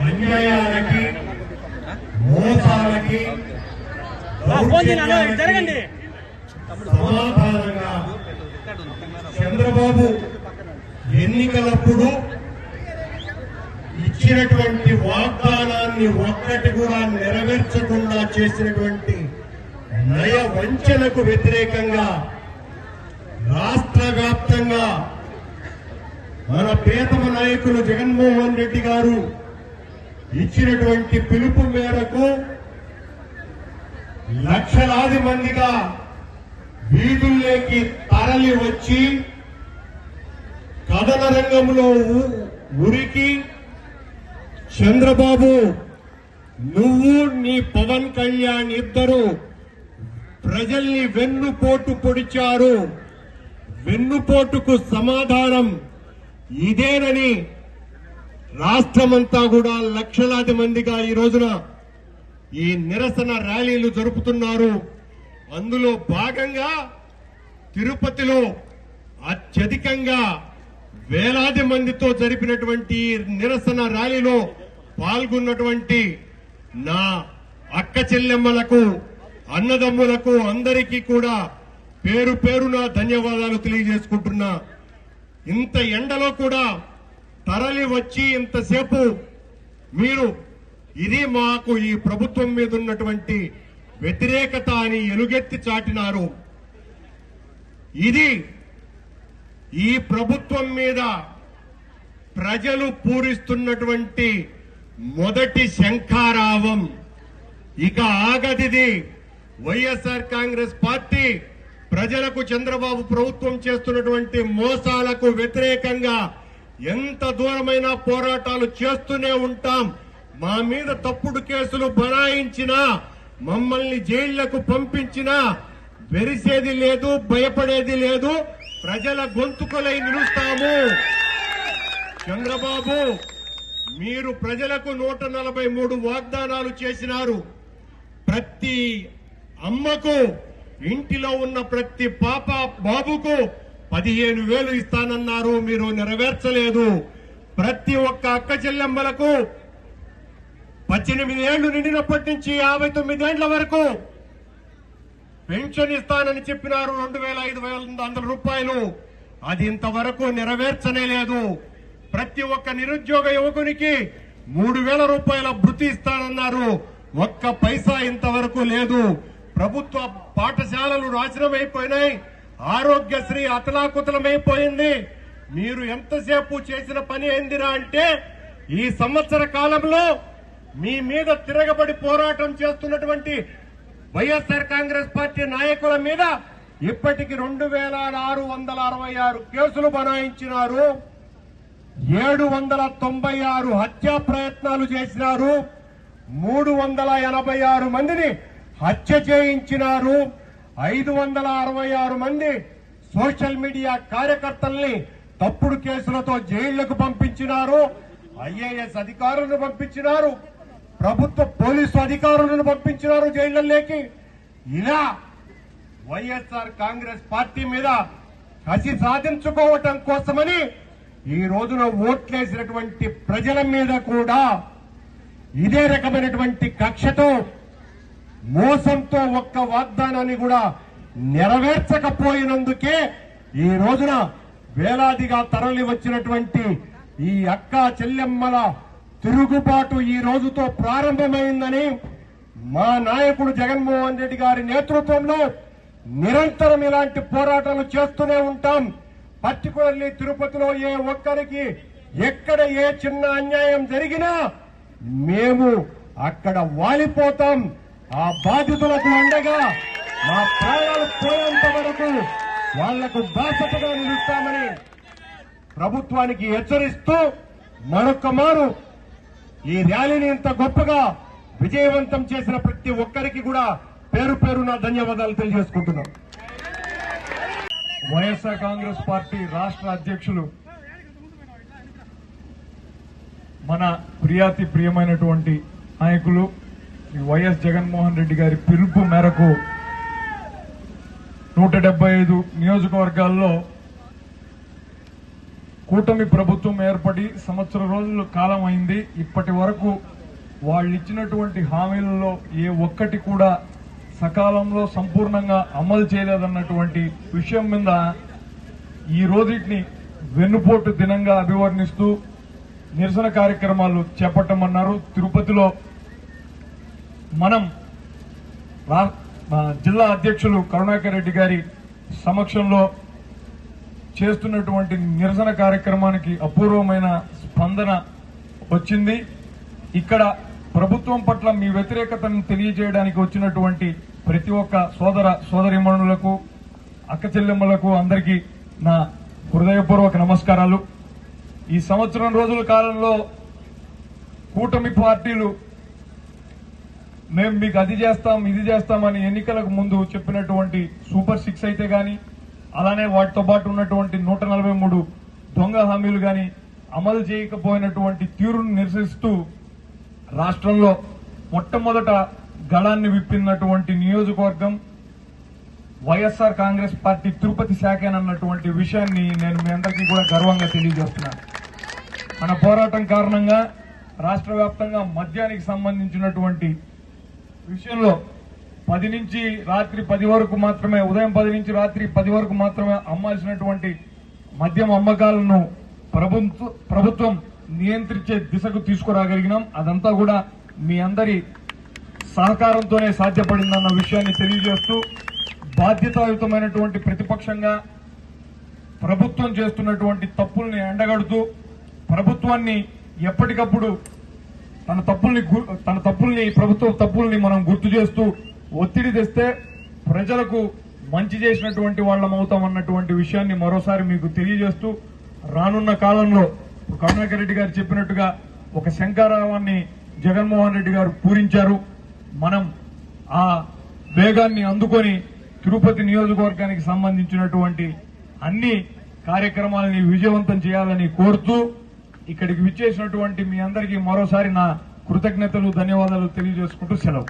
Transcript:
అన్యాయాలకి మోసాలకి దౌర్జన్యాలకి జరగండి. సమాధానంగా చంద్రబాబు ఎన్నికలప్పుడు ఇచ్చినటువంటి వాగ్దానాన్ని ఒక్కటి కూడా నెరవేర్చకుండా చేసినటువంటి నయ వంచనకు వ్యతిరేకంగా రాష్ట్ర వ్యాప్తంగా మన ప్రియతమ నాయకులు జగన్మోహన్ రెడ్డి గారు ఇచ్చినటువంటి పిలుపు మేరకు లక్షలాది మందిగా వీధుల్లోకి తరలి వచ్చి కథన రంగంలో ఉరికి చంద్రబాబు నువ్వు నీ పవన్ కళ్యాణ్ ఇద్దరు ప్రజల్ని వెన్నుపోటు పొడిచారు. వెన్నుపోటుకు సమాధానం ఇదేనని రాష్ట్రమంతా కూడా లక్షలాది మందిగా ఈ రోజున ఈ నిరసన ర్యాలీలు జరుపుతున్నారు. అందులో భాగంగా తిరుపతిలో అత్యధికంగా వేలాది మందితో జరిపినటువంటి నిరసన ర్యాలీలో పాల్గొన్నటువంటి నా అక్క చెల్లెమ్మలకు అన్నదమ్ములకు అందరికీ కూడా పేరు పేరున ధన్యవాదాలు తెలియజేసుకుంటున్నా. ఇంత ఎండలో కూడా తరలి వచ్చి ఇంతసేపు మీరు ఇది మాకు ఈ ప్రభుత్వం మీద ఉన్నటువంటి వ్యతిరేకత అని ఎలుగెత్తి చాటినారు. ఇది ఈ ప్రభుత్వం మీద ప్రజలు పూరిస్తున్నటువంటి మొదటి శంఖారావం. ఇక ఆగదిది వైఎస్ఆర్ కాంగ్రెస్ పార్టీ ప్రజలకు చంద్రబాబు ప్రభుత్వం చేస్తున్నటువంటి మోసాలకు వ్యతిరేకంగా ఎంత దూరమైన పోరాటాలు చేస్తూనే ఉంటాం. మా మీద తప్పుడు కేసులు బనాయించినా మమ్మల్ని జైళ్ళకు పంపించినా వెరిసేది లేదు భయపడేది లేదు. ప్రజల గొంతుకలై నిలుస్తాము. చంద్రబాబు మీరు ప్రజలకు నూట నలభై మూడు వాగ్దానాలు చేసినారు. ప్రతి అమ్మకు ఇంటిలో ఉన్న ప్రతి పాప బాబుకు పదిహేను వేలు ఇస్తానన్నారు. మీరు నెరవేర్చలేదు. ప్రతి ఒక్క అక్క చెల్లెమ్మలకు పద్దెనిమిది ఏళ్ళు నిండినప్పటి నుంచి యాభై తొమ్మిదేళ్ళ వరకు పెన్షన్ ఇస్తానని చెప్పినారు. రెండు వేల ఐదు వేల వందల రూపాయలు. అది ఇంతవరకు నెరవేర్చనే లేదు. ప్రతి ఒక్క నిరుద్యోగ యువకునికి మూడు వేల రూపాయల భృతి ఇస్తానన్నారు. ఒక్క పైసా ఇంతవరకు లేదు. ప్రభుత్వ పాఠశాలలు నాశనమైపోయినాయి. ఆరోగ్యశ్రీ అతలాకుతలమైపోయింది. మీరు ఎంతసేపు చేసిన పని ఏందిరా అంటే ఈ సంవత్సర కాలంలో మీ మీద తిరగబడి పోరాటం చేస్తున్నటువంటి వైఎస్ఆర్ కాంగ్రెస్ పార్టీ నాయకుల మీద ఇప్పటికి రెండు వేల ఆరు వందల అరవై ఆరు కేసులు బనాయించినారు. ఏడు వందల తొంభై ఆరు హత్యా ప్రయత్నాలు చేసినారు. మూడు వందల ఎనభై ఆరు మందిని హత్య చేయించినారు ఐదు వందల అరవై ఆరు మంది సోషల్ మీడియా కార్యకర్తల్ని తప్పుడు కేసులతో జైళ్ళకు పంపించినారు. ఐఏఎస్ అధికారులను పంపించినారు. ప్రభుత్వ పోలీసు అధికారులను పంపించినారు జైళ్ళలోకి ఇలా వైఎస్ఆర్ కాంగ్రెస్ పార్టీ మీద కసి సాధించుకోవటం కోసమని ఈ రోజున ఓట్లేసినటువంటి ప్రజల మీద కూడా ఇదే రకమైనటువంటి కక్షతో మోసంతో ఒక్క వాగ్దానాన్ని కూడా నెరవేర్చకపోయినందుకే ఈ రోజున వేలాదిగా తరలి వచ్చినటువంటి ఈ అక్క చెల్లెమ్మల తిరుగుబాటు ఈ రోజుతో ప్రారంభమైందని మా నాయకుడు జగన్మోహన్ రెడ్డి గారి నేతృత్వంలో నిరంతరం ఇలాంటి పోరాటాలు చేస్తూనే ఉంటాం. పర్టికులర్లీ తిరుపతిలో ఏ ఒక్కరికి ఎక్కడ ఏ చిన్న అన్యాయం జరిగినా మేము అక్కడ వాలిపోతాం. ఆ బాధితులకు అండగా మా ప్రాణాలు పోయేంత వరకు వాళ్ళకు బాసటగా నిలుస్తామని ప్రభుత్వానికి హెచ్చరిస్తూ మరొకమారు ఈ ర్యాలీని ఇంత గొప్పగా విజయవంతం చేసిన ప్రతి ఒక్కరికి కూడా పేరు పేరున ధన్యవాదాలు తెలియజేసుకుంటున్నాం. వైఎస్ఆర్ కాంగ్రెస్ పార్టీ రాష్ట్ర అధ్యక్షులు మన ప్రియాతి ప్రియమైనటువంటి నాయకులు ఈ వైఎస్ జగన్మోహన్ రెడ్డి గారి పిలుపు మేరకు నూట డెబ్బై ఐదు నియోజకవర్గాల్లో కూటమి ప్రభుత్వం ఏర్పడి సంవత్సర రోజులు కాలం అయింది. ఇప్పటి వరకు వాళ్ళు ఇచ్చినటువంటి హామీలలో ఏ ఒక్కటి కూడా సకాలంలో సంపూర్ణంగా అమలు చేయలేదన్నటువంటి విషయం మీద ఈ రోజుని వెన్నుపోటు దినంగా అభివర్ణిస్తూ నిరసన కార్యక్రమాలు చేపట్టమన్నారు. తిరుపతిలో మనం జిల్లా అధ్యక్షులు కరుణాకర్ రెడ్డి గారి సమక్షంలో చేస్తున్నటువంటి నిరసన కార్యక్రమానికి అపూర్వమైన స్పందన వచ్చింది. ఇక్కడ ప్రభుత్వం పట్ల మీ వ్యతిరేకతను తెలియజేయడానికి వచ్చినటువంటి ప్రతి ఒక్క సోదర సోదరిమణులకు అక్క చెల్లెమ్మలకు అందరికీ నా హృదయపూర్వక నమస్కారాలు. ఈ సంవత్సరం రోజుల కాలంలో కూటమి పార్టీలు మేము మీకు అది చేస్తాం ఇది చేస్తామని ఎన్నికలకు ముందు చెప్పినటువంటి సూపర్ సిక్స్ అయితే గాని అలానే వాటితో పాటు ఉన్నటువంటి నూట నలభై మూడు దొంగ హామీలు గాని అమలు చేయకపోయినటువంటి తీరును నిరసిస్తూ రాష్ట్రంలో మొట్టమొదట గళాన్ని విప్పినటువంటి నియోజకవర్గం వైఎస్ఆర్ కాంగ్రెస్ పార్టీ తిరుపతి శాఖేనన్నటువంటి విషయాన్ని నేను మీ అందరికీ కూడా గర్వంగా తెలియజేస్తున్నాను. మన పోరాటం కారణంగా రాష్ట్ర వ్యాప్తంగా మద్యానికి సంబంధించినటువంటి విషయంలో పది నుంచి రాత్రి పది వరకు మాత్రమే ఉదయం పది నుంచి రాత్రి పది వరకు మాత్రమే అమ్మాల్సినటువంటి మద్యం అమ్మకాలను ప్రభుత్వం నియంత్రించే దిశకు తీసుకురాగలిగినాం. అదంతా కూడా మీ అందరి సహకారంతోనే సాధ్యపడిందన్న విషయాన్ని తెలియజేస్తూ బాధ్యతాయుతమైనటువంటి ప్రతిపక్షంగా ప్రభుత్వం చేస్తున్నటువంటి తప్పుల్ని ఎండగడుతూ ప్రభుత్వాన్ని ఎప్పటికప్పుడు తన తప్పుల్ని గు- తన తప్పుల్ని ప్రభుత్వ తప్పుల్ని మనం గుర్తు చేస్తూ ఒత్తిడి తెస్తే ప్రజలకు మంచి చేసినటువంటి వాళ్ళం అవుతాం అన్నటువంటి విషయాన్ని మరోసారి మీకు తెలియజేస్తూ రానున్న కాలంలో కరుణాకర్ రెడ్డి గారు చెప్పినట్టుగా ఒక శంకారావాన్ని జగన్మోహన్ రెడ్డి గారు పూరించారు. మనం ఆ వేగాన్ని అందుకొని తిరుపతి నియోజకవర్గానికి సంబంధించినటువంటి అన్ని కార్యక్రమాలని విజయవంతం చేయాలని కోరుతూ ఇక్కడికి విచ్చేసినటువంటి మీ అందరికీ మరోసారి నా కృతజ్ఞతలు ధన్యవాదాలు తెలియజేసుకుంటూ సెలవు.